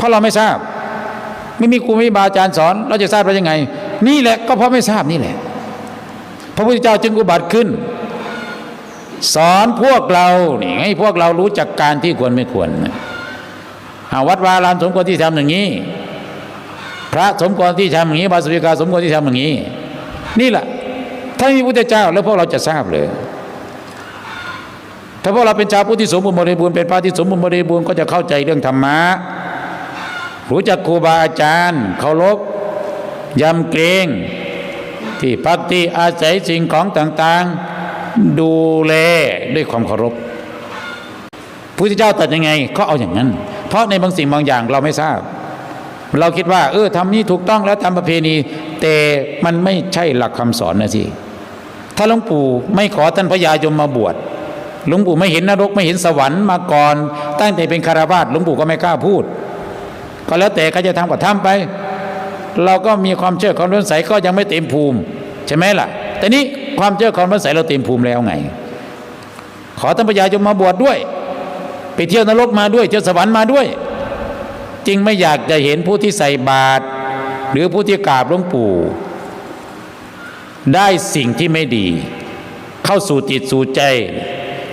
เพราะเราไม่ทราบ ไม่มีครูไม่มีบาอาจารย์สอน เราจะทราบได้ยังไง นี่แหละก็เพราะไม่ทราบนี่แหละ พระพุทธเจ้าจึงอุบัติขึ้น สอนพวกเรานี่ให้พวกเรารู้จักการที่ควรไม่ควรนะอ่าวัดวารามสมควรที่ทำอย่างนี้ พระสมควรที่ทำอย่างนี้บาสุวิกาสมควรที่ทำอย่างนี้ นี่แหละถ้ามีพุทธเจ้าแล้วพวกเราจะทราบเลยถ้าพวกเราเป็นชาวพุทธที่สมบูรณ์บริบูรณ์เป็นพระที่สมบูรณ์บริบูรณ์ก็จะเข้าใจเรื่องธรรมะ รู้จักครูบาอาจารย์เคารพยำเกรงที่พักที่อาศัยสิ่งของต่างๆ ดูแลด้วยความเคารพพุทธเจ้าตัดยังไงก็เอาอย่างนั้น เพราะในบางสิ่งบางอย่างเราไม่ทราบ เราคิดว่า เออทำนี้ถูกต้องแล้วทำประเพณีแต่มันไม่ใช่หลักคำสอนนะสิถ้าหลวงปู่ไม่ขอท่านพระยายมมาบวชหลวงปู่ไม่เห็นนรกไม่เห็นสวรรค์มาก่อน ตั้งแต่เป็นคารวาสหลวงปู่ก็ไม่กล้าพูด ก็แล้วแต่เขาจะทำก็ทำไป เราก็มีความเชื่อความเลื่อมใสก็ยังไม่เต็มภูมิ ใช่ไหมล่ะ แต่นี้ความเชื่อความเลื่อมใสเราเต็มภูมิแล้วไง ขอท่านพระยายมมาบวชดด้วย ไปเที่ยวนรกมาด้วย เที่ยวสวรรค์มาด้วยจึงไม่อยากจะเห็นผู้ที่ใส่บาตรหรือผู้ที่กราบหลวงปู่ ได้สิ่งที่ไม่ดี เข้าสู่จิตสู่ใจ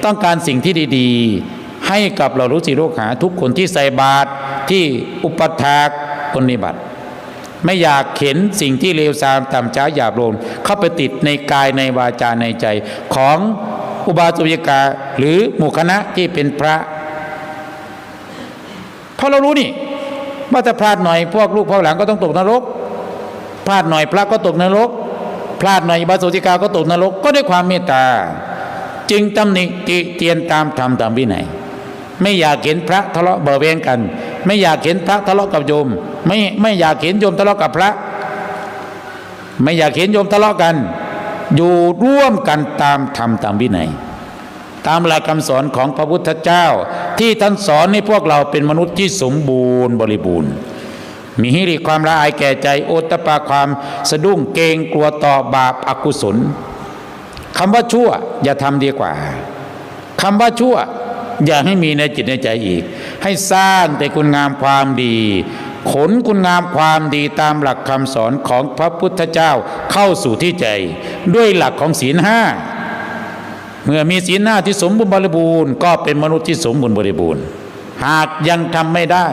ต้องการสิ่งที่ดี ๆ ให้กับเรารู้สิโรคหาทุกคนที่ใส่บาตร ที่อุปถากปฏิบัติ ไม่อยากเห็นสิ่งที่เลวทรามต่ำช้าหยาบโลนเข้าไปติดในกายในวาจาในใจ ของอุบาสวิกาหรือหมู่คณะที่เป็นพระเพราะเรารู้นี่ว่าถ้าพลาดหน่อยพวกลูกพ่อหลังก็ต้องตกนรก พลาดหน่อยพระก็ตกนรก พลาดหน่อยบาสุติกาก็ตกนรก ก็ด้วยความเมตตา จึงตำหนิติเตียนตามธรรมตามวินัยไม่อยากเห็นพระทะเลาะเบาะแวงกัน ไม่อยากเห็นพระทะเลาะกับโยม ไม่ไม่อยากเห็นโยมทะเลาะกับพระ ไม่อยากเห็นโยมทะเลาะกัน อยู่ร่วมกันตามธรรมตามวินัยตามหลักคำสอนของพระพุทธเจ้า ที่ท่านสอนให้พวกเราเป็นมนุษย์ที่สมบูรณ์บริบูรณ์ มีฮิริความละอายแก่ใจโอตปาความสะดุ้งเกรงกลัวต่อบาปอากุศลคำว่าชั่วอย่าทำดีกว่าคำว่าชั่ว อย่าให้มีในจิตในใจอีก ให้สร้างแต่คุณงามความดี ขนคุณงามความดีตามหลักคำสอนของพระพุทธเจ้าเข้าสู่ที่ใจ ด้วยหลักของศีลห้าเมื่อมีศีลหน้าที่สมบูรณ์บริบูรณ์ก็เป็นมนุษย์ที่สมบูรณ์บริบูรณ์ หากยังทำไม่ได้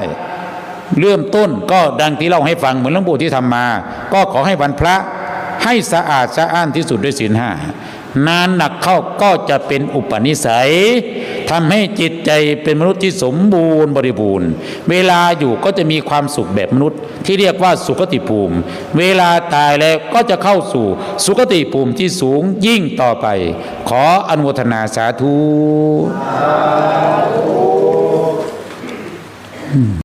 เริ่มต้นก็ดังที่เล่าให้ฟังเหมือนหลวงปู่ที่ทำมา ก็ขอให้วันพระให้สะอาดสะอ้านที่สุดด้วยศีลห้านานหนักเข้าก็จะเป็นอุปนิสัย ทำให้จิตใจเป็นมนุษย์ที่สมบูรณ์บริบูรณ์ เวลาอยู่ก็จะมีความสุขแบบมนุษย์ ที่เรียกว่าสุขติภูมิ เวลาตายแล้วก็จะเข้าสู่สุขติภูมิที่สูงยิ่งต่อไป ขออนุโมทนาสาธุ